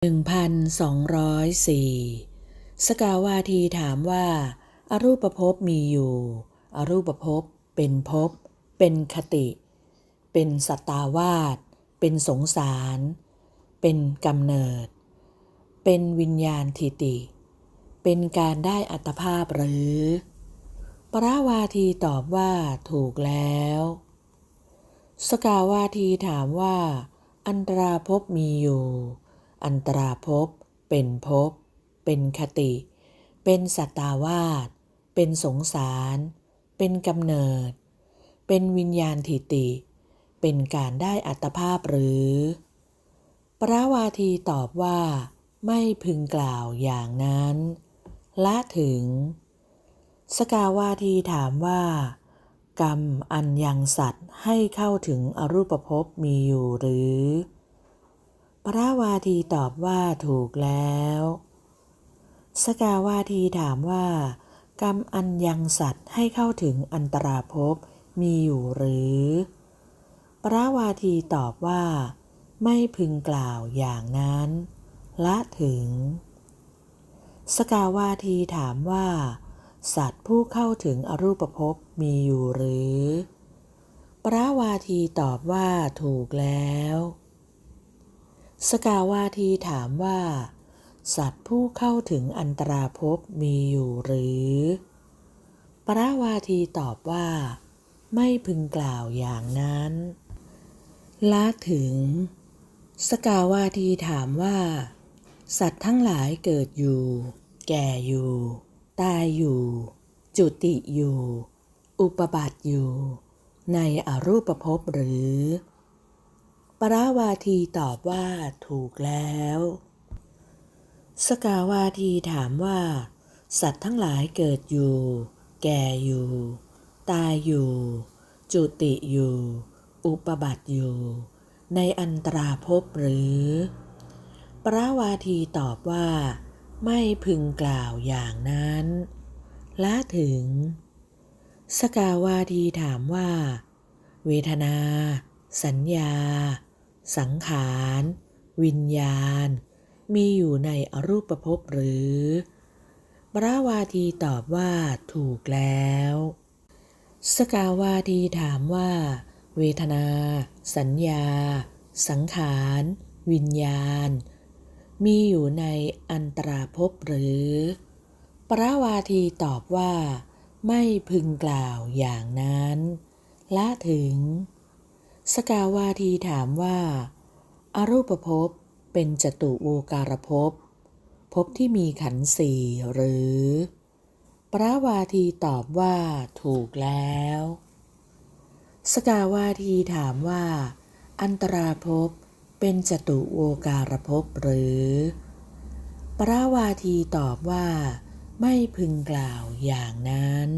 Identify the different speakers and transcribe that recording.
Speaker 1: 1204 สกาวาทีถามว่าอารูปภพมีอยู่อรูปภพเป็นภพ เป็นคติ เป็นสัตตาวาสเป็นสงสาร เป็นกำเนิด เป็นวิญญาณทิติ เป็นการได้อัตภาพหรือ ปราวาทีตอบว่าถูกแล้ว สกาวาทีถามว่า อันตราภพมีอยู่ อันตราภพ เป็นภพ เป็นคติ เป็นสัตาวาส เป็นสงสาร เป็นกำเนิด เป็นวิญญาณทิติ เป็นการได้อัตภาพหรือปราวาทีตอบว่า ไม่พึงกล่าวอย่างนั้น ละถึง สกาวาทีถามว่า กรรมอันยังสัตว์ให้เข้าถึงอรูปภพมีอยู่หรือ ปราวาทีตอบว่าถูกแล้ว สกาวาทีถามว่า กรรมอันยังสัตว์ให้เข้าถึงอันตราภพมีอยู่หรือปราวาทีตอบว่า ไม่พึงกล่าวอย่างนั้น ละถึง สกาวาทีถามว่า สัตว์ผู้เข้าถึงอรูปภพมีอยู่หรือปราวาทีตอบว่าถูกแล้ว สกาวาทีถามว่า สัตว์ผู้เข้าถึงอันตราภพมีอยู่หรือ ปราวาทีตอบว่า ไม่พึงกล่าวอย่างนั้นละถึง สกาวาทีถามว่า สัตว์ทั้งหลายเกิดอยู่ แก่อยู่ ตายอยู่ จุติอยู่ อุปบัติอยู่ ในอรูปภพหรือ ปราวาทีตอบว่าถูกแล้ว สกาวาทีถามว่า สัตว์ทั้งหลายเกิดอยู่ แก่อยู่ ตายอยู่ จุติอยู่ อุปบัติอยู่ ในอันตราภพหรือ ปราวาทีตอบว่า ไม่พึงกล่าวอย่างนั้น ละถึง สกาวาทีถามว่า เวทนาสัญญา สังขาร วิญญาณ มีอยู่ในอรูปภพหรือปราวาทีตอบว่าถูกแล้ว สกาวาทีถามว่า เวทนา สัญญา สังขาร วิญญาณ มีอยู่ในอันตราภพหรือปราวาทีตอบว่า ไม่พึงกล่าวอย่างนั้น ละถึง สกาวาทีถามว่า อารูปภพเป็นจตุโวการภพภพที่มีขันธ์สี่หรือปราวาทีตอบว่า ถูกแล้ว สกาวาทีถามว่า อันตราภพเป็นจตุโวการภพหรือปราวาทีตอบว่า ไม่พึงกล่าวอย่างนั้น